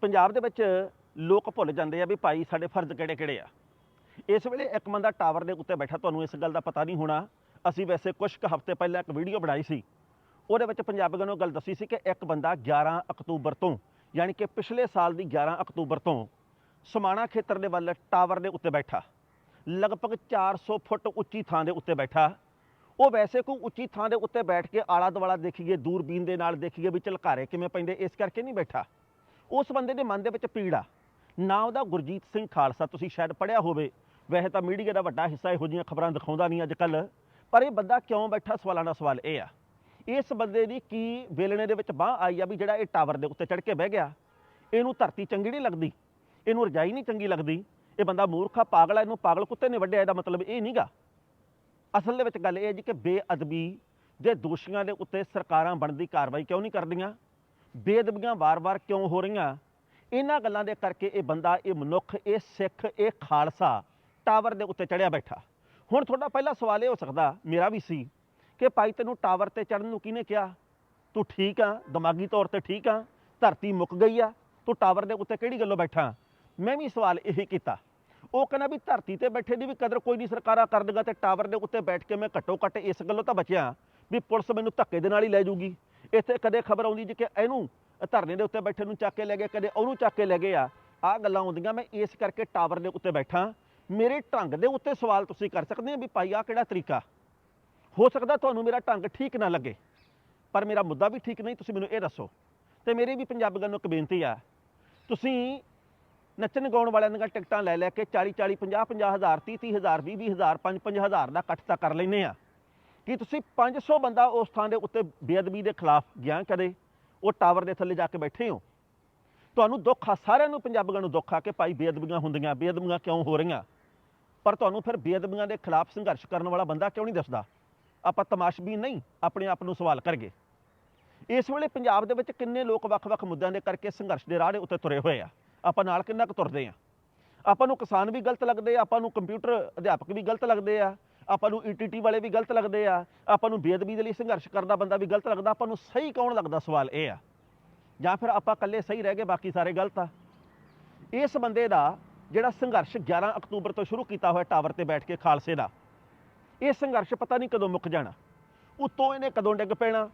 ਪੰਜਾਬ ਦੇ ਵਿੱਚ ਲੋਕ ਭੁੱਲ ਜਾਂਦੇ ਆ ਵੀ ਭਾਈ ਸਾਡੇ ਫਰਜ਼ ਕਿਹੜੇ ਕਿਹੜੇ ਆ। ਇਸ ਵੇਲੇ ਇੱਕ ਬੰਦਾ ਟਾਵਰ ਦੇ ਉੱਤੇ ਬੈਠਾ, ਤੁਹਾਨੂੰ ਇਸ ਗੱਲ ਦਾ ਪਤਾ ਨਹੀਂ ਹੋਣਾ। ਅਸੀਂ ਵੈਸੇ ਕੁਝ ਕੁ ਹਫ਼ਤੇ ਪਹਿਲਾਂ ਇੱਕ ਵੀਡੀਓ ਬਣਾਈ ਸੀ। ਉਹਦੇ ਵਿੱਚ ਪੰਜਾਬੀਆਂ ਨੂੰ ਗੱਲ ਦੱਸੀ ਸੀ ਕਿ ਇੱਕ ਬੰਦਾ 11 ਅਕਤੂਬਰ ਤੋਂ, ਯਾਨੀ ਕਿ ਪਿਛਲੇ ਸਾਲ ਦੀ 11 ਅਕਤੂਬਰ ਤੋਂ ਸਮਾਣਾ ਖੇਤਰ ਦੇ ਵੱਲ ਟਾਵਰ ਦੇ ਉੱਤੇ ਬੈਠਾ। ਲਗਭਗ 400 ਫੁੱਟ ਉੱਚੀ ਥਾਂ ਦੇ ਉੱਤੇ ਬੈਠਾ। ਉਹ ਵੈਸੇ ਕੋਈ ਉੱਚੀ ਥਾਂ ਦੇ ਉੱਤੇ ਬੈਠ ਕੇ ਆਲਾ ਦੁਆਲਾ ਦੇਖੀਏ, ਦੂਰਬੀਨ ਦੇ ਨਾਲ ਦੇਖੀਏ ਵੀ ਝਲਕਾਰੇ ਕਿਵੇਂ ਪੈਂਦੇ, ਇਸ ਕਰਕੇ ਨਹੀਂ ਬੈਠਾ। ਉਸ ਬੰਦੇ ਦੇ ਮਨ ਦੇ ਵਿੱਚ ਪੀੜ। ਆ ਨਾ ਉਹਦਾ ਗੁਰਜੀਤ ਸਿੰਘ ਖਾਲਸਾ, ਤੁਸੀਂ ਸ਼ਾਇਦ ਪੜਿਆ ਹੋਵੇ। ਵੈਸੇ ਤਾਂ ਮੀਡੀਆ ਦਾ ਵੱਡਾ ਹਿੱਸਾ ਇਹੋ ਜਿਹੀਆਂ ਖਬਰਾਂ ਦਿਖਾਉਂਦਾ ਨਹੀਂ ਅੱਜ ਕੱਲ ਪਰ ਇਹ ਬੰਦਾ ਕਿਉਂ ਬੈਠਾ? ਸਵਾਲਾਂ ਦਾ ਸਵਾਲ ਇਹ ਆ। ਇਸ ਬੰਦੇ ਦੀ ਕੀ ਵੇਲਣੇ ਦੇ ਵਿੱਚ ਬਾਹ ਆਈ ਆ ਵੀ ਜਿਹੜਾ ਇਹ ਟਾਵਰ ਦੇ ਉੱਤੇ ਚੜ ਕੇ ਬਹਿ ਗਿਆ? ਇਹਨੂੰ ਧਰਤੀ ਚੰਗੀ ਨਹੀਂ ਲੱਗਦੀ। ਇਹਨੂੰ ਰਜਾਈ ਨਹੀਂ ਚੰਗੀ ਲੱਗਦੀ। ਇਹ ਬੰਦਾ ਮੂਰਖਾ, ਪਾਗਲ ਆ, ਇਹਨੂੰ ਪਾਗਲ ਕੁੱਤੇ ਨੇ ਵੱਢਿਆ। ਇਹਦਾ ਮਤਲਬ ਇਹ ਨਹੀਂਗਾ ਅਸਲ ਦੇ ਵਿੱਚ ਗੱਲ ਇਹ ਹੈ ਜੀ ਕਿ ਬੇਅਦਬੀ ਦੇ ਦੋਸ਼ੀਆਂ ਦੇ ਉੱਤੇ ਸਰਕਾਰਾਂ ਬਣਦੀ ਕਾਰਵਾਈ ਕਿਉਂ ਨਹੀਂ ਕਰਦੀਆਂ? ਬੇਦਬੀਆਂ ਵਾਰ-ਵਾਰ ਕਿਉਂ ਹੋ ਰਹੀਆਂ? ਇਹਨਾਂ ਗੱਲਾਂ ਦੇ ਕਰਕੇ ਇਹ ਬੰਦਾ, ਇਹ ਮਨੁੱਖ, ਇਹ ਸਿੱਖ, ਇਹ ਖਾਲਸਾ ਟਾਵਰ ਦੇ ਉੱਤੇ ਚੜਿਆ ਬੈਠਾ। ਹੁਣ ਤੁਹਾਡਾ ਪਹਿਲਾ ਸਵਾਲ ਇਹ ਹੋ ਸਕਦਾ, ਮੇਰਾ ਵੀ ਸੀ, ਕਿ ਭਾਈ ਤੈਨੂੰ ਟਾਵਰ ਤੇ ਚੜਨ ਨੂੰ ਕਿਹਨੇ ਕਿਹਾ? ਤੂੰ ਠੀਕ ਆ, ਦਿਮਾਗੀ ਤੌਰ ਤੇ ਠੀਕ ਆ, ਧਰਤੀ ਮੁੱਕ ਗਈ ਆ, ਤੂੰ ਟਾਵਰ ਦੇ ਉੱਤੇ ਕਿਹੜੀ ਗੱਲੋਂ ਬੈਠਾ? ਮੈਂ ਵੀ ਸਵਾਲ ਇਹੀ ਕੀਤਾ। ਉਹ ਕਹਿੰਦਾ ਵੀ ਧਰਤੀ ਤੇ ਬੈਠੇ ਦੀ ਵੀ ਕਦਰ ਕੋਈ ਨਹੀਂ ਸਰਕਾਰਾਂ ਕਰ ਦੇਗਾ ਤੇ ਟਾਵਰ ਦੇ ਉੱਤੇ ਬੈਠ ਕੇ ਮੈਂ ਘੱਟੋ ਘੱਟ ਇਸ ਗੱਲੋਂ ਤਾਂ ਬਚਿਆ ਵੀ ਪੁਲਿਸ ਮੈਨੂੰ ਧੱਕੇ ਦੇ ਨਾਲ ਹੀ ਲੈ ਜੂਗੀ। ਇੱਥੇ ਕਦੇ ਖਬਰ ਆਉਂਦੀ ਜੀ ਕਿ ਇਹਨੂੰ ਧਰਨੇ ਦੇ ਉੱਤੇ ਬੈਠੇ ਨੂੰ ਚੱਕ ਕੇ ਲੈ ਗਏ, ਕਦੇ ਉਹਨੂੰ ਚੱਕ ਕੇ ਲੈ ਗਏ ਆ। ਆਹ ਗੱਲਾਂ ਆਉਂਦੀਆਂ, ਮੈਂ ਇਸ ਕਰਕੇ ਟਾਵਰ ਦੇ ਉੱਤੇ ਬੈਠਾ। ਮੇਰੇ ਢੰਗ ਦੇ ਉੱਤੇ ਸਵਾਲ ਤੁਸੀਂ ਕਰ ਸਕਦੇ ਹੋ ਵੀ ਭਾਈ ਆ ਕਿਹੜਾ ਤਰੀਕਾ? ਹੋ ਸਕਦਾ ਤੁਹਾਨੂੰ ਮੇਰਾ ਢੰਗ ਠੀਕ ਨਾ ਲੱਗੇ, ਪਰ ਮੇਰਾ ਮੁੱਦਾ ਵੀ ਠੀਕ ਨਹੀਂ, ਤੁਸੀਂ ਮੈਨੂੰ ਇਹ ਦੱਸੋ। ਤੇ ਮੇਰੀ ਵੀ ਪੰਜਾਬੀਆਂ ਨੂੰ ਇੱਕ ਬੇਨਤੀ ਆ। ਤੁਸੀਂ ਨੱਚਣ ਗਾਉਣ ਵਾਲਿਆਂ ਦੀਆਂ ਟਿਕਟਾਂ ਲੈ ਲੈ ਕੇ 40 40 50 50 ਹਜ਼ਾਰ 30 30 ਹਜ਼ਾਰ 20 20 ਹਜ਼ਾਰ 5 5 ਹਜ਼ਾਰ ਦਾ ਇਕੱਠ ਤਾਂ ਕਰ ਲੈਨੇ ਆ। ਕੀ ਤੁਸੀਂ 500 ਬੰਦਾ ਉਸ ਥਾਂ ਦੇ ਉੱਤੇ ਬੇਅਦਬੀ ਦੇ ਖਿਲਾਫ ਗਿਆ ਕਦੇ? ਉਹ ਟਾਵਰ ਦੇ ਥੱਲੇ ਜਾ ਕੇ ਬੈਠੇ ਹੋ? ਤੁਹਾਨੂੰ ਦੁੱਖ ਆ, ਸਾਰਿਆਂ ਨੂੰ, ਪੰਜਾਬੀਆਂ ਨੂੰ ਦੁੱਖ ਆ ਕਿ ਭਾਈ ਬੇਅਦਬੀਆਂ ਹੁੰਦੀਆਂ, ਬੇਅਦਬੀਆਂ ਕਿਉਂ ਹੋ ਰਹੀਆਂ? ਪਰ ਤੁਹਾਨੂੰ ਫਿਰ ਬੇਅਦਬੀਆਂ ਦੇ ਖਿਲਾਫ ਸੰਘਰਸ਼ ਕਰਨ ਵਾਲਾ ਬੰਦਾ ਕਿਉਂ ਨਹੀਂ ਦੱਸਦਾ? ਆਪਾਂ ਤਮਾਸ਼ਬੀਨ ਨਹੀਂ, ਆਪਣੇ ਆਪ ਨੂੰ ਸਵਾਲ ਕਰਗੇ ਇਸ ਵੇਲੇ ਪੰਜਾਬ ਦੇ ਵਿੱਚ ਕਿੰਨੇ ਲੋਕ ਵੱਖ-ਵੱਖ ਮੁੱਦਿਆਂ ਦੇ ਕਰਕੇ ਸੰਘਰਸ਼ ਦੇ ਰਾਹ ਦੇ ਉੱਤੇ ਤੁਰੇ ਹੋਏ ਆ? ਆਪਾਂ ਨਾਲ ਕਿੰਨਾ ਕੁ ਤੁਰਦੇ ਆ? ਆਪਾਂ ਨੂੰ ਕਿਸਾਨ ਵੀ ਗਲਤ ਲੱਗਦੇ ਆ, ਆਪਾਂ ਨੂੰ ਕੰਪਿਊਟਰ ਅਧਿਆਪਕ ਵੀ ਗਲਤ ਲੱਗਦੇ ਆ ਆਪਾਂ ਨੂੰ ਈਟੀਟੀ ਵਾਲੇ ਵੀ ਗਲਤ ਲੱਗਦੇ ਆ, ਆਪਾਂ ਨੂੰ ਬੇਅਦਬੀ ਦੇ ਲਈ ਸੰਘਰਸ਼ ਕਰਦਾ ਬੰਦਾ ਵੀ ਗਲਤ ਲੱਗਦਾ, ਆਪਾਂ ਨੂੰ ਸਹੀ ਕੌਣ ਲੱਗਦਾ ਸਵਾਲ ਇਹ ਆ। ਜਾਂ ਫਿਰ ਆਪਾਂ ਇਕੱਲੇ ਸਹੀ ਰਹਿ ਗਏ, ਬਾਕੀ ਸਾਰੇ ਗਲਤ ਆ। ਇਸ ਬੰਦੇ ਦਾ ਜਿਹੜਾ ਸੰਘਰਸ਼ 11 ਅਕਤੂਬਰ ਤੋਂ ਸ਼ੁਰੂ ਕੀਤਾ ਹੋਇਆ ਟਾਵਰ ਤੇ ਬੈਠ ਕੇ ਖਾਲਸੇ ਦਾ, ਇਹ ਸੰਘਰਸ਼ ਪਤਾ ਨਹੀਂ ਕਦੋਂ ਮੁੱਕ ਜਾਣਾ। ਉੱਤੋਂ ਇਹਨੇ ਕਦੋਂ ਡਿੱਗ ਪੈਣਾ,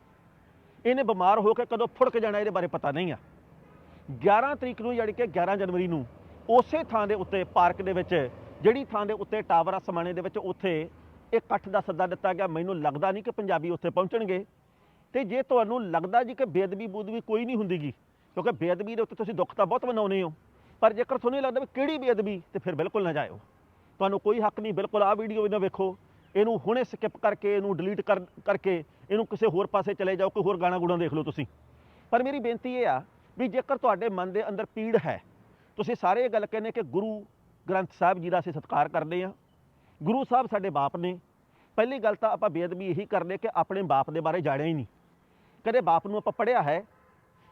ਇਹਨੇ ਬਿਮਾਰ ਹੋ ਕੇ ਕਦੋਂ ਫੁੜਕ ਜਾਣਾ, ਇਹਦੇ ਬਾਰੇ ਪਤਾ ਨਹੀਂ ਆ। 11 ਤਰੀਕ ਨੂੰ ਯਾਨੀ ਕਿ 11 ਜਨਵਰੀ ਨੂੰ ਉਸੇ ਥਾਂ ਦੇ ਉੱਤੇ ਪਾਰਕ ਦੇ ਵਿੱਚ, ਜਿਹੜੀ ਥਾਂ ਦੇ ਉੱਤੇ ਟਾਵਰ ਆ ਸਮਾਣੇ ਦੇ ਵਿੱਚ, ਉੱਥੇ ਇਕੱਠ ਦਾ ਸੱਦਾ ਦਿੱਤਾ ਗਿਆ। ਮੈਨੂੰ ਲੱਗਦਾ ਨਹੀਂ ਕਿ ਪੰਜਾਬੀ ਉੱਥੇ ਪਹੁੰਚਣਗੇ। ਤੇ ਜੇ ਤੁਹਾਨੂੰ ਲੱਗਦਾ ਜੀ ਕਿ ਬੇਅਦਬੀ ਬੂਦਬੀ ਕੋਈ ਨਹੀਂ ਹੁੰਦੀਗੀ, ਕਿਉਂਕਿ ਬੇਅਦਬੀ ਦੇ ਉੱਤੇ ਤੁਸੀਂ ਦੁੱਖ ਤਾਂ ਬਹੁਤ ਮਨਾਉਂਦੇ ਹੋ, ਪਰ ਜੇਕਰ ਤੁਹਾਨੂੰ ਇਹ ਲੱਗਦਾ ਵੀ ਕਿਹੜੀ ਬੇਅਦਬੀ, ਤੇ ਫਿਰ ਬਿਲਕੁਲ ਨਾ ਜਾਇਓ। ਤੁਹਾਨੂੰ ਕੋਈ ਹੱਕ ਨਹੀਂ, ਬਿਲਕੁਲ ਆਹ ਵੀਡੀਓ ਵੀ ਵੇਖੋ। ਇਹਨੂੰ ਹੁਣੇ ਸਕਿਪ ਕਰਕੇ, ਇਹਨੂੰ ਡਿਲੀਟ ਕਰ, ਕਰਕੇ ਇਹਨੂੰ ਕਿਸੇ ਹੋਰ ਪਾਸੇ ਚਲੇ ਜਾਓ, ਕੋਈ ਹੋਰ ਗਾਣਾ ਗੁਣਾ ਦੇਖ ਲਓ ਤੁਸੀਂ। ਪਰ ਮੇਰੀ ਬੇਨਤੀ ਇਹ ਆ ਵੀ ਜੇਕਰ ਤੁਹਾਡੇ ਮਨ ਦੇ ਅੰਦਰ ਪੀੜ ਹੈ, ਤੁਸੀਂ ਸਾਰੇ ਇਹ ਗੱਲ ਕਹਿੰਦੇ ਕਿ ਗੁਰੂ ਗ੍ਰੰਥ ਸਾਹਿਬ ਜੀ ਦਾ ਅਸੀਂ ਸਤਿਕਾਰ ਕਰਦੇ ਹਾਂ। ਗੁਰੂ ਸਾਹਿਬ ਸਾਡੇ ਬਾਪ ਨੇ। ਪਹਿਲੀ ਗੱਲ ਤਾਂ ਆਪਾਂ ਬੇਅਦਬੀ ਇਹੀ ਕਰਦੇ ਕਿ ਆਪਣੇ ਬਾਪ ਦੇ ਬਾਰੇ ਜਾਣਿਆ ਹੀ ਨਹੀਂ। ਕਦੇ ਬਾਪ ਨੂੰ ਆਪਾਂ ਪੜਿਆ ਹੈ।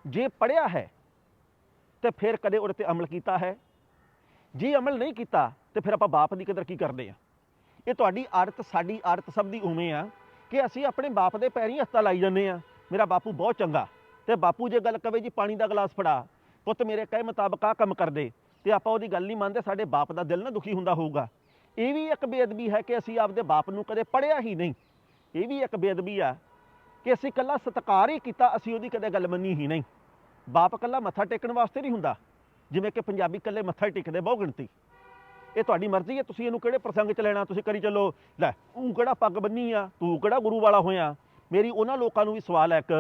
ਜੇ ਪੜਿਆ ਹੈ, ਤੇ ਫਿਰ ਕਦੇ ਉਹਦੇ ਤੇ ਅਮਲ ਕੀਤਾ ਹੈ। ਜੇ ਅਮਲ ਨਹੀਂ ਕੀਤਾ, ਤੇ ਫਿਰ ਆਪਾਂ ਬਾਪ ਦੀ ਕਦਰ ਕੀ ਕਰਦੇ ਆ ਇਹ ਤੁਹਾਡੀ ਆਦਤ, ਸਾਡੀ ਆਦਤ ਸਭ ਦੀ ਉਵੇਂ ਆ ਕਿ ਅਸੀਂ ਆਪਣੇ ਬਾਪ ਦੇ ਪੈਰੀਂ ਹੱਥਾਂ ਲਾਈ ਜਾਂਦੇ ਆ ਮੇਰਾ ਬਾਪੂ ਬਹੁਤ ਚੰਗਾ। ਤੇ ਬਾਪੂ ਜੇ ਗੱਲ ਕਵੇ ਜੀ, ਪਾਣੀ ਦਾ ਗਲਾਸ ਫੜਾ, ਪੁੱਤ ਮੇਰੇ ਕਹੇ ਮੁਤਾਬਕ ਆ ਕੰਮ ਕਰਦੇ ਤੇ ਆਪਾਂ ਉਹਦੀ ਗੱਲ ਨਹੀਂ ਮੰਨਦੇ, ਸਾਡੇ ਬਾਪ ਦਾ ਦਿਲ ਨਾ ਦੁਖੀ ਹੁੰਦਾ ਹੋਊਗਾ। ਇਹ ਵੀ ਇੱਕ ਬੇਅਦਬੀ ਹੈ ਕਿ ਅਸੀਂ ਆਪਦੇ ਬਾਪ ਨੂੰ ਕਦੇ ਪੜਿਆ ਹੀ ਨਹੀਂ। ਇਹ ਵੀ ਇੱਕ ਬੇਅਦਬੀ ਆ ਕਿ ਅਸੀਂ ਇਕੱਲਾ ਸਤਿਕਾਰ ਹੀ ਕੀਤਾ, ਅਸੀਂ ਉਹਦੀ ਕਦੇ ਗੱਲ ਮੰਨੀ ਹੀ ਨਹੀਂ। ਬਾਪ ਇਕੱਲਾ ਮੱਥਾ ਟੇਕਣ ਵਾਸਤੇ ਨਹੀਂ ਹੁੰਦਾ, ਜਿਵੇਂ ਕਿ ਪੰਜਾਬੀ ਇਕੱਲੇ ਮੱਥਾ ਟੇਕਦੇ ਬਹੁ ਗਿਣਤੀ। ਇਹ ਤੁਹਾਡੀ ਮਰਜ਼ੀ ਹੈ, ਤੁਸੀਂ ਇਹਨੂੰ ਕਿਹੜੇ ਪ੍ਰਸੰਗ 'ਚ ਲੈਣਾ, ਤੁਸੀਂ ਕਰੀ ਚੱਲੋ। ਲੈ ਤੂੰ ਕਿਹੜਾ ਪੱਗ ਬੰਨੀ ਆ, ਤੂੰ ਕਿਹੜਾ ਗੁਰੂ ਵਾਲਾ ਹੋਇਆ? ਮੇਰੀ ਉਹਨਾਂ ਲੋਕਾਂ ਨੂੰ ਵੀ ਸਵਾਲ ਹੈ ਇੱਕ,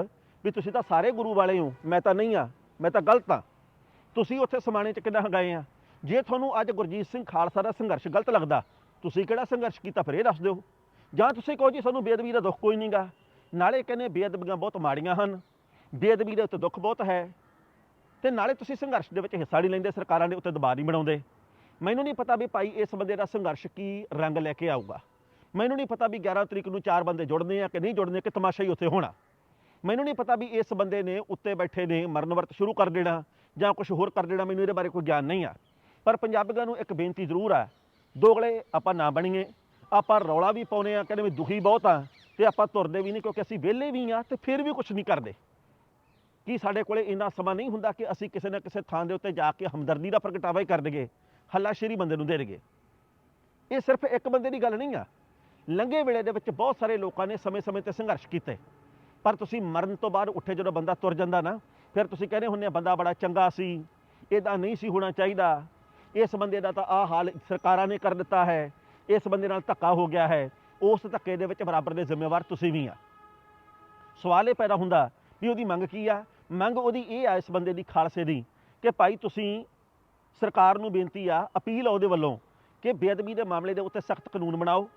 ਵੀ ਤੁਸੀਂ ਤਾਂ ਸਾਰੇ ਗੁਰੂ ਵਾਲੇ ਹੋ, ਮੈਂ ਤਾਂ ਨਹੀਂ ਆ, ਮੈਂ ਤਾਂ ਗਲਤ ਆ। ਤੁਸੀਂ ਉੱਥੇ ਸਮਾਣੇ 'ਚ ਕਿੱਦਾਂ ਗਏ ਆ? ਜੇ ਤੁਹਾਨੂੰ ਅੱਜ ਗੁਰਜੀਤ ਸਿੰਘ ਖਾਲਸਾ ਦਾ ਸੰਘਰਸ਼ ਗਲਤ ਲੱਗਦਾ, ਤੁਸੀਂ ਕਿਹੜਾ ਸੰਘਰਸ਼ ਕੀਤਾ ਫਿਰ ਇਹ ਦੱਸ ਦਿਓ। ਜਾਂ ਤੁਸੀਂ ਕਹੋ ਜੀ ਸਾਨੂੰ ਬੇਅਦਬੀ ਦਾ ਦੁੱਖ ਕੋਈ ਨਹੀਂਗਾ ਨਾਲੇ ਕਹਿੰਦੇ ਬੇਅਦਬੀਆਂ ਬਹੁਤ ਮਾੜੀਆਂ ਹਨ। ਬੇਅਦਬੀ ਦੇ ਉੱਤੇ ਦੁੱਖ ਬਹੁਤ ਹੈ। ਤੇ ਨਾਲੇ ਤੁਸੀਂ ਸੰਘਰਸ਼ ਦੇ ਵਿੱਚ ਹਿੱਸਾ ਨਹੀਂ ਲੈਂਦੇ, ਸਰਕਾਰਾਂ ਦੇ ਉੱਤੇ ਦਬਾਅ ਨਹੀਂ ਬਣਾਉਂਦੇ। ਮੈਨੂੰ ਨਹੀਂ ਪਤਾ ਵੀ ਭਾਈ ਇਸ ਬੰਦੇ ਦਾ ਸੰਘਰਸ਼ ਕੀ ਰੰਗ ਲੈ ਕੇ ਆਊਗਾ। ਮੈਨੂੰ ਨਹੀਂ ਪਤਾ ਵੀ 11 ਤਰੀਕ ਨੂੰ ਚਾਰ ਬੰਦੇ ਜੁੜਨੇ ਆ ਕਿ ਨਹੀਂ ਜੁੜਨੇ, ਕਿ ਤਮਾਸ਼ਾ ਹੀ ਉੱਥੇ ਹੋਣਾ। ਮੈਨੂੰ ਨਹੀਂ ਪਤਾ ਵੀ ਇਸ ਬੰਦੇ ਨੇ ਉੱਤੇ ਬੈਠੇ ਨੇ ਮਰਨ ਵਰਤ ਸ਼ੁਰੂ ਕਰ ਦੇਣਾ ਜਾਂ ਕੁਝ ਹੋਰ ਕਰ ਦੇਣਾ, ਮੈਨੂੰ ਇਹਦੇ ਬਾਰੇ ਕੋਈ ਗਿਆਨ ਨਹੀਂ ਆ। ਪਰ ਪੰਜਾਬੀਆਂ ਨੂੰ ਇੱਕ ਬੇਨਤੀ ਜ਼ਰੂਰ ਆ, ਦੋਗਲੇ ਆਪਾਂ ਨਾ ਬਣੀਏ, ਆਪਾਂ ਰੌਲਾ ਵੀ ਪਾਉਨੇ ਆ, ਕਹਿੰਦੇ ਵੀ ਦੁਖੀ ਬਹੁਤ ਆ, ਤੇ ਆਪਾਂ ਤੁਰਦੇ ਵੀ ਨਹੀਂ ਕਿਉਂਕਿ ਅਸੀਂ ਵਿਹਲੇ ਵੀ ਆ ਤੇ ਫਿਰ ਵੀ ਕੁਝ ਨਹੀਂ ਕਰਦੇ। ਕੀ ਸਾਡੇ ਕੋਲੇ ਇੰਨਾ ਸਮਾਂ ਨਹੀਂ ਹੁੰਦਾ ਕਿ ਅਸੀਂ ਕਿਸੇ ਨਾ ਕਿਸੇ ਥਾਂ ਦੇ ਉੱਤੇ ਜਾ ਕੇ ਹਮਦਰਦੀ ਦਾ ਪ੍ਰਗਟਾਵਾ ਹੀ ਕਰ ਦਈਏ, ਹੱਲਾਸ਼ੇਰੀ ਬੰਦੇ ਨੂੰ ਦੇ ਦਈਏ। ਇਹ ਸਿਰਫ ਇੱਕ ਬੰਦੇ ਦੀ ਗੱਲ ਨਹੀਂ ਆ, ਲੰਘੇ ਵੇਲੇ ਦੇ ਵਿੱਚ ਬਹੁਤ ਸਾਰੇ ਲੋਕਾਂ ਨੇ ਸਮੇਂ-ਸਮੇਂ ਤੇ ਸੰਘਰਸ਼ ਕੀਤੇ। ਪਰ ਤੁਸੀਂ ਮਰਨ ਤੋਂ ਬਾਅਦ ਉੱਠੇ ਜਦੋਂ ਬੰਦਾ ਤੁਰ ਜਾਂਦਾ ਨਾ, ਫਿਰ ਤੁਸੀਂ ਕਹਿੰਦੇ ਹੁੰਦੇ ਆ, ਬੰਦਾ ਬੜਾ ਚੰਗਾ ਸੀ, ਇਹਦਾ ਨਹੀਂ ਸੀ ਹੋਣਾ ਚਾਹੀਦਾ। ਇਸ ਬੰਦੇ ਦਾ ਤਾਂ ਆਹ ਹਾਲ ਸਰਕਾਰਾਂ ਨੇ ਕਰ ਦਿੱਤਾ ਹੈ। ਇਸ ਬੰਦੇ ਨਾਲ ਧੱਕਾ ਹੋ ਗਿਆ ਹੈ। ਉਸ ਧੱਕੇ ਦੇ ਵਿੱਚ ਬਰਾਬਰ ਦੇ ਜ਼ਿੰਮੇਵਾਰ ਤੁਸੀਂ ਵੀ ਆ। ਸਵਾਲ ਇਹ ਪੈਦਾ ਹੁੰਦਾ ਵੀ ਉਹਦੀ ਮੰਗ ਕੀ ਆ? ਮੰਗ ਉਹਦੀ ਇਹ ਆ ਇਸ ਬੰਦੇ ਦੀ ਖਾਲਸੇ ਦੀ ਕਿ ਭਾਈ ਤੁਸੀਂ ਸਰਕਾਰ ਨੂੰ ਬੇਨਤੀ ਆ, ਅਪੀਲ ਆ ਉਹਦੇ ਵੱਲੋਂ ਕਿ ਬੇਅਦਬੀ ਦੇ ਮਾਮਲੇ ਦੇ ਉੱਤੇ ਸਖਤ ਕਾਨੂੰਨ ਬਣਾਓ।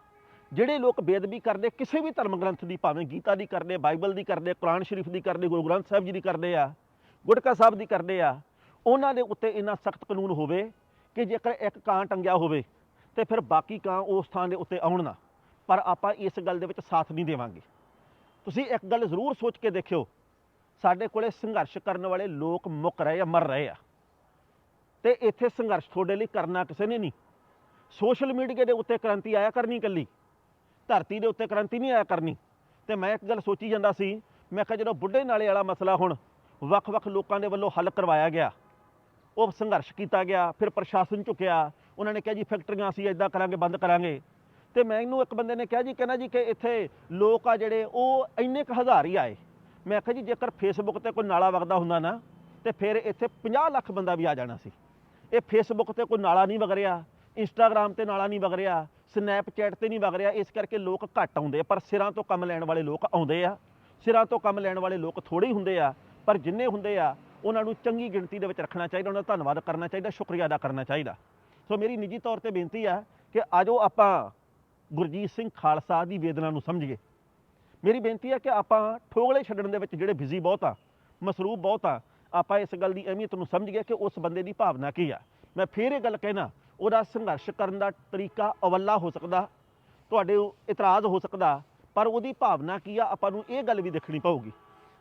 ਜਿਹੜੇ ਲੋਕ ਬੇਅਦਬੀ ਕਰਦੇ, ਕਿਸੇ ਵੀ ਧਰਮ ਗ੍ਰੰਥ ਦੀ ਭਾਵੇਂ ਗੀਤਾ ਦੀ ਕਰਦੇ, ਬਾਈਬਲ ਦੀ ਕਰਦੇ, ਕੁਰਾਨ ਸ਼ਰੀਫ ਦੀ ਕਰਦੇ, ਗੁਰੂ ਗ੍ਰੰਥ ਸਾਹਿਬ ਜੀ ਦੀ ਕਰਦੇ ਆ, ਗੁਟਕਾ ਸਾਹਿਬ ਦੀ ਕਰਦੇ ਆ, ਉਹਨਾਂ ਦੇ ਉੱਤੇ ਇੰਨਾ ਸਖਤ ਕਾਨੂੰਨ ਹੋਵੇ ਕਿ ਜੇਕਰ ਇੱਕ ਕਾਂ ਟੰਗਿਆ ਹੋਵੇ ਤੇ ਫਿਰ ਬਾਕੀ ਕਾਂ ਉਸ ਥਾਂ ਦੇ ਉੱਤੇ ਆਉਣ ਨਾ, ਪਰ ਆਪਾਂ ਇਸ ਗੱਲ ਦੇ ਵਿੱਚ ਸਾਥ ਨਹੀਂ ਦੇਵਾਂਗੇ। ਤੁਸੀਂ ਇੱਕ ਗੱਲ ਜ਼ਰੂਰ ਸੋਚ ਕੇ ਦੇਖਿਓ, ਸਾਡੇ ਕੋਲੇ ਸੰਘਰਸ਼ ਕਰਨ ਵਾਲੇ ਲੋਕ ਮੁੱਕ ਰਹੇ ਆ, ਮਰ ਰਹੇ ਆ। ਤੇ ਇੱਥੇ ਸੰਘਰਸ਼ ਤੁਹਾਡੇ ਲਈ ਕਰਨਾ ਕਿਸੇ ਨੇ ਨਹੀਂ। ਸੋਸ਼ਲ ਮੀਡੀਆ ਦੇ ਉੱਤੇ ਕ੍ਰਾਂਤੀ ਆਇਆ ਕਰਨੀ ਇਕੱਲੀ, ਧਰਤੀ ਦੇ ਉੱਤੇ ਕ੍ਰਾਂਤੀ ਨਹੀਂ ਆਇਆ ਕਰਨੀ। ਤੇ ਮੈਂ ਇੱਕ ਗੱਲ ਸੋਚੀ ਜਾਂਦਾ ਸੀ, ਮੈਂ ਕਿਹਾ ਜਦੋਂ ਬੁੱਢੇ ਨਾਲੇ ਵਾਲਾ ਮਸਲਾ ਹੁਣ ਵੱਖ-ਵੱਖ ਲੋਕਾਂ ਦੇ ਵੱਲੋਂ ਹੱਲ ਕਰਵਾਇਆ ਗਿਆ ਉਹ ਸੰਘਰਸ਼ ਕੀਤਾ ਗਿਆ, ਫਿਰ ਪ੍ਰਸ਼ਾਸਨ ਝੁਕਿਆ। ਉਹਨਾਂ ਨੇ ਕਿਹਾ ਜੀ, ਫੈਕਟਰੀਆਂ ਅਸੀਂ ਇਦਾਂ ਕਰਾਂਗੇ, ਬੰਦ ਕਰਾਂਗੇ। ਤੇ ਮੈਨੂੰ ਇੱਕ ਬੰਦੇ ਨੇ ਕਿਹਾ ਜੀ, ਕਹਿੰਦਾ ਜੀ ਕਿ ਇੱਥੇ ਲੋਕ ਆ ਜਿਹੜੇ, ਉਹ ਇੰਨੇ ਕੁ ਹਜ਼ਾਰ ਹੀ ਆਏ। ਮੈਂ ਕਿਹਾ ਜੀ, ਜੇਕਰ ਫੇਸਬੁੱਕ ਤੇ ਕੋਈ ਨਾਲਾ ਵਗਦਾ ਹੁੰਦਾ ਨਾ, ਤੇ ਫਿਰ ਇੱਥੇ 50 ਲੱਖ ਬੰਦਾ ਵੀ ਆ ਜਾਣਾ ਸੀ। ਇਹ ਫੇਸਬੁੱਕ ਤੇ ਕੋਈ ਨਾਲਾ ਨਹੀਂ ਵਗ ਰਿਹਾ ਇੰਸਟਾਗ੍ਰam ਤੇ ਨਾਲਾ ਨਹੀਂ ਵਗ ਰਿਹਾ ਸਨੈਪਚੈਟ ਤੇ ਨਹੀਂ ਵਗ ਰਿਹਾ, ਇਸ ਕਰਕੇ ਲੋਕ ਘੱਟ ਆਉਂਦੇ ਪਰ ਸਿਰਾਂ ਤੋਂ ਕੰਮ ਲੈਣ ਵਾਲੇ ਲੋਕ ਆਉਂਦੇ ਆ। ਸਿਰਾਂ ਤੋਂ ਕੰਮ ਲੈਣ ਵਾਲੇ ਲੋਕ ਥੋੜੇ ਹੀ ਹੁੰਦੇ ਆ, ਪਰ ਜਿੰਨੇ ਹੁੰਦੇ ਆ ਉਹਨਾਂ ਨੂੰ ਚੰਗੀ ਗਿਣਤੀ ਦੇ ਵਿੱਚ ਰੱਖਣਾ ਚਾਹੀਦਾ, ਉਹਨਾਂ ਦਾ ਧੰਨਵਾਦ ਕਰਨਾ ਚਾਹੀਦਾ, ਸ਼ੁਕਰੀਆ ਅਦਾ ਕਰਨਾ ਚਾਹੀਦਾ। ਸੋ ਮੇਰੀ ਨਿੱਜੀ ਤੌਰ ਤੇ ਬੇਨਤੀ ਆ ਕਿ ਆਜੋ ਆਪਾਂ ਗੁਰਜੀਤ ਸਿੰਘ ਖਾਲਸਾ ਦੀ ਵੇਦਨਾ ਨੂੰ ਸਮਝੀਏ। ਮੇਰੀ ਬੇਨਤੀ ਹੈ ਕਿ ਆਪਾਂ ਠੋਗਲੇ ਛੱਡਣ ਦੇ ਵਿੱਚ ਜਿਹੜੇ ਬਿਜ਼ੀ ਬਹੁਤ ਆ ਮਸਰੂਫ ਬਹੁਤ ਆ, ਆਪਾਂ ਇਸ ਗੱਲ ਦੀ ਅਹਿਮੀਅਤ ਨੂੰ ਸਮਝ ਗਏ ਕਿ ਉਸ ਬੰਦੇ ਦੀ ਭਾਵਨਾ ਕੀ ਆ। ਮੈਂ ਫੇਰ ਇਹ ਗੱਲ ਕਹਿਣਾ, ਉਹਦਾ ਸੰਘਰਸ਼ ਕਰਨ ਦਾ ਤਰੀਕਾ ਅਵੱਲਾ ਹੋ ਸਕਦਾ, ਤੁਹਾਡੇ ਇਤਰਾਜ਼ ਹੋ ਸਕਦਾ, ਪਰ ਉਹਦੀ ਭਾਵਨਾ ਕੀ ਆ, ਆਪਾਂ ਨੂੰ ਇਹ ਗੱਲ ਵੀ ਦੇਖਣੀ ਪਊਗੀ।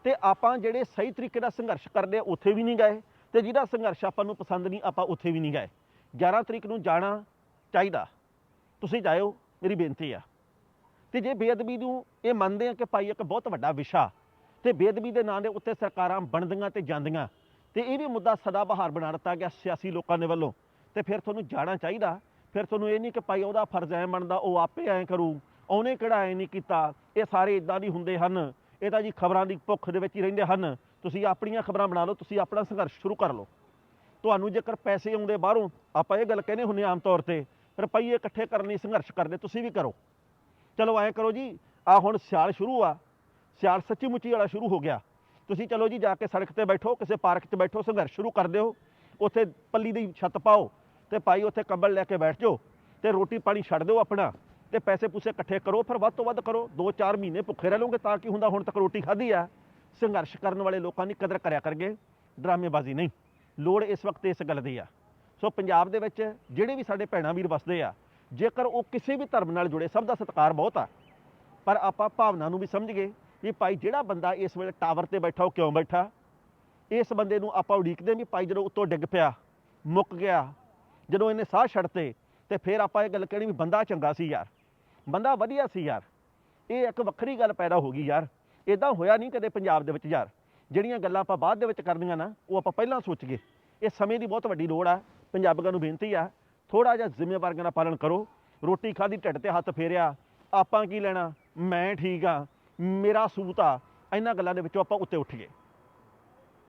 ਤੇ ਆਪਾਂ ਜਿਹੜੇ ਸਹੀ ਤਰੀਕੇ ਨਾਲ ਸੰਘਰਸ਼ ਕਰਦੇ ਆ, ਉੱਥੇ ਵੀ ਨਹੀਂ ਗਏ। ਤੇ ਜਿਹਦਾ ਸੰਘਰਸ਼ ਆਪਾਂ ਨੂੰ ਪਸੰਦ ਨਹੀਂ, ਆਪਾਂ ਉੱਥੇ ਵੀ ਨਹੀਂ ਗਏ। 11 ਤਰੀਕ ਨੂੰ ਜਾਣਾ ਚਾਹੀਦਾ। ਤੁਸੀਂ ਜਾਇਓ, ਮੇਰੀ ਬੇਨਤੀ ਆ। ਤੇ ਜੇ ਬੇਅਦਬੀ ਨੂੰ ਇਹ ਮੰਨਦੇ ਆ ਕਿ ਭਾਈ ਇੱਕ ਬਹੁਤ ਵੱਡਾ ਵਿਸ਼ਾ ਤੇ ਬੇਅਦਬੀ ਦੇ ਨਾਂ ਦੇ ਉੱਤੇ ਸਰਕਾਰਾਂ ਬਣਦੀਆਂ ਤੇ ਜਾਂਦੀਆਂ, ਤੇ ਇਹ ਵੀ ਮੁੱਦਾ ਸਦਾ ਬਹਾਰ ਬਣਾ ਦਿੱਤਾ ਗਿਆ ਸਿਆਸੀ ਲੋਕਾਂ ਦੇ ਵੱਲੋਂ। ਤੇ ਫਿਰ ਤੁਹਾਨੂੰ ਜਾਣਾ ਚਾਹੀਦਾ। ਫਿਰ ਤੁਹਾਨੂੰ ਇਹ ਨਹੀਂ ਕਿ ਭਾਈ ਉਹਦਾ ਫਰਜ਼ ਐ ਬਣਦਾ, ਉਹ ਆਪੇ ਐਂ ਕਰੂ, ਉਹਨੇ ਕਿਹੜਾ ਐਂ ਨਹੀਂ ਕੀਤਾ, ਇਹ ਸਾਰੇ ਇਦਾਂ ਨਹੀਂ ਹੁੰਦੇ ਹਨ। ਇਹ ਤਾਂ ਜੀ ਖਬਰਾਂ ਦੀ ਭੁੱਖ ਦੇ ਵਿੱਚ ਹੀ ਰਹਿੰਦੇ ਹਨ। ਤੁਸੀਂ ਆਪਣੀਆਂ ਖਬਰਾਂ ਬਣਾ ਲਓ, ਤੁਸੀਂ ਆਪਣਾ ਸੰਘਰਸ਼ ਸ਼ੁਰੂ ਕਰ ਲਓ। ਤੁਹਾਨੂੰ ਜੇਕਰ ਪੈਸੇ ਆਉਂਦੇ ਬਾਹਰੋਂ, ਆਪਾਂ ਇਹ ਗੱਲ ਕਹਿੰਦੇ ਹੁੰਦੇ ਹਾਂ ਆਮ ਤੌਰ ਤੇ, ਰੁਪਈਏ ਇਕੱਠੇ ਕਰਨ ਲਈ ਸੰਘਰਸ਼ ਕਰਦੇ, ਤੁਸੀਂ ਵੀ ਕਰੋ। ਚਲੋ ਐਂ ਕਰੋ ਜੀ ਆ ਹੁਣ ਸਿਆਲ ਸ਼ੁਰੂ ਆ। ਸਿਆਲ ਸੱਚੀ ਮੁੱਚੀ ਵਾਲਾ ਸ਼ੁਰੂ ਹੋ ਗਿਆ। ਤੁਸੀਂ ਚਲੋ ਜੀ ਜਾ ਕੇ ਸੜਕ ਤੇ ਬੈਠੋ, ਕਿਸੇ ਪਾਰਕ 'ਚ ਬੈਠੋ, ਸੰਘਰਸ਼ ਸ਼ੁਰੂ ਕਰ ਦਿਓ। ਉੱਥੇ ਪੱਲੀ ਦੀ ਛੱਤ ਪਾਓ ਤੇ ਭਾਈ ਉੱਥੇ ਕੰਬਲ ਲੈ ਕੇ ਬੈਠ ਜਾਓ ਤੇ ਰੋਟੀ ਪਾਣੀ ਛੱਡ ਦਿਓ ਆਪਣਾ। ਤੇ ਪੈਸੇ ਪੂਸੇ ਇਕੱਠੇ ਕਰੋ, ਫਿਰ ਵੱਧ ਤੋਂ ਵੱਧ ਕਰੋ। 2-4 ਮਹੀਨੇ ਭੁੱਖੇ ਰਹਿ ਲਓਗੇ ਤਾਂ ਕੀ ਹੁੰਦਾ? ਹੁਣ ਤੱਕ ਰੋਟੀ ਖਾਧੀ ਆ। ਸੰਘਰਸ਼ ਕਰਨ ਵਾਲੇ ਲੋਕਾਂ ਦੀ ਕਦਰ ਕਰਿਆ ਕਰਗੇ ਡਰਾਮੇਬਾਜ਼ੀ ਨਹੀਂ। ਲੋੜ ਇਸ ਵਕਤ ਇਸ ਗੱਲ ਦੀ ਆ। ਸੋ ਪੰਜਾਬ ਦੇ ਵਿੱਚ ਜਿਹੜੇ ਵੀ ਸਾਡੇ ਭੈਣਾਂ ਵੀਰ ਵਸਦੇ ਆ, ਜੇਕਰ ਉਹ ਕਿਸੇ ਵੀ ਧਰਮ ਨਾਲ ਜੁੜੇ, ਸਭ ਦਾ ਸਤਿਕਾਰ ਬਹੁਤ ਆ। ਪਰ ਆਪਾਂ ਭਾਵਨਾ ਨੂੰ ਵੀ ਸਮਝ ਗਏ ਵੀ ਭਾਈ ਜਿਹੜਾ ਬੰਦਾ ਇਸ ਵੇਲੇ ਟਾਵਰ ਤੇ ਬੈਠਾ, ਉਹ ਕਿਉਂ ਬੈਠਾ? ਇਸ ਬੰਦੇ ਨੂੰ ਆਪਾਂ ਉਡੀਕਦੇ ਵੀ ਭਾਈ ਜਦੋਂ ਉੱਤੋਂ ਡਿੱਗ ਪਿਆ, ਮੁੱਕ ਗਿਆ, ਜਦੋਂ ਇਹਨੇ ਸਾਹ ਛੱਡਤੇ, ਤੇ ਫਿਰ ਆਪਾਂ ਇਹ ਗੱਲ ਕਹਿਣੀ ਵੀ ਬੰਦਾ ਚੰਗਾ ਸੀ ਯਾਰ। ਬੰਦਾ ਵਧੀਆ ਸੀ ਯਾਰ। ਇਹ ਇੱਕ ਵੱਖਰੀ ਗੱਲ ਪੈਦਾ ਹੋ ਗਈ ਯਾਰ। ਇਦਾਂ ਹੋਇਆ ਨਹੀਂ ਕਦੇ ਪੰਜਾਬ ਦੇ ਵਿੱਚ ਯਾਰ। ਜਿਹੜੀਆਂ ਗੱਲਾਂ ਆਪਾਂ ਬਾਅਦ ਦੇ ਵਿੱਚ ਕਰਨੀਆਂ ਨਾ, ਉਹ ਆਪਾਂ ਪਹਿਲਾਂ ਸੋਚ ਗਏ। ਇਹ ਸਮੇਂ ਦੀ ਬਹੁਤ ਵੱਡੀ ਲੋੜ ਆ। ਪੰਜਾਬੀਆਂ ਨੂੰ ਬੇਨਤੀ ਆ ਥੋੜਾ ਜਿਹਾ ਜ਼ਿੰਮੇਵਾਰੀਆਂ ਦਾ ਪਾਲਣ ਕਰੋ। ਰੋਟੀ ਖਾਧੀ ਢਿੱਡ ਤੇ ਹੱਥ ਫੇਰਿਆ, ਆਪਾਂ ਕੀ ਲੈਣਾ? ਮੈਂ ਠੀਕ ਆ, ਮੇਰਾ ਸੂਤ ਆ। ਇਹਨਾਂ ਗੱਲਾਂ ਦੇ ਵਿੱਚੋਂ ਆਪਾਂ ਉੱਤੇ ਉੱਠ ਗਏ।